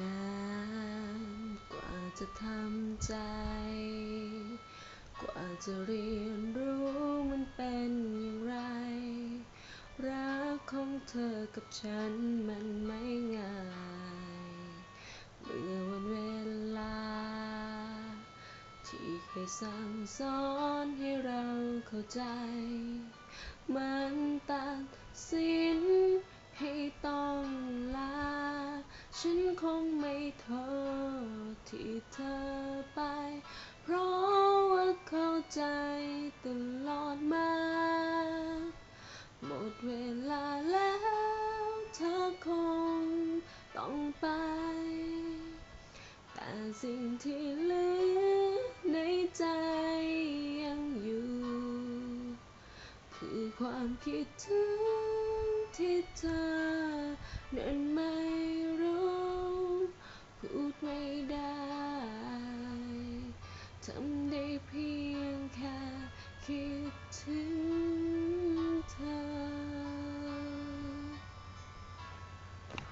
นานกว่าจะทำใจ กว่าจะเรียนรู้มันเป็นอย่างไร รักของเธอกับฉันมันไม่ง่าย เมื่อวันเวลา ที่เคยสั่งสอนให้เราเข้าใจ มันตัดสิน งไม่โทษที่เธอไป เพราะว่าเข้าใจตลอดมา หมดเวลาแล้วเธอคงต้องไป แต่สิ่งที่เหลือในใจยังอยู่ คือความคิดถึงที่เธอนั้นไม่รู้พูด ไม่ได้ ทำได้เพียงแค่คิดถึงเธอ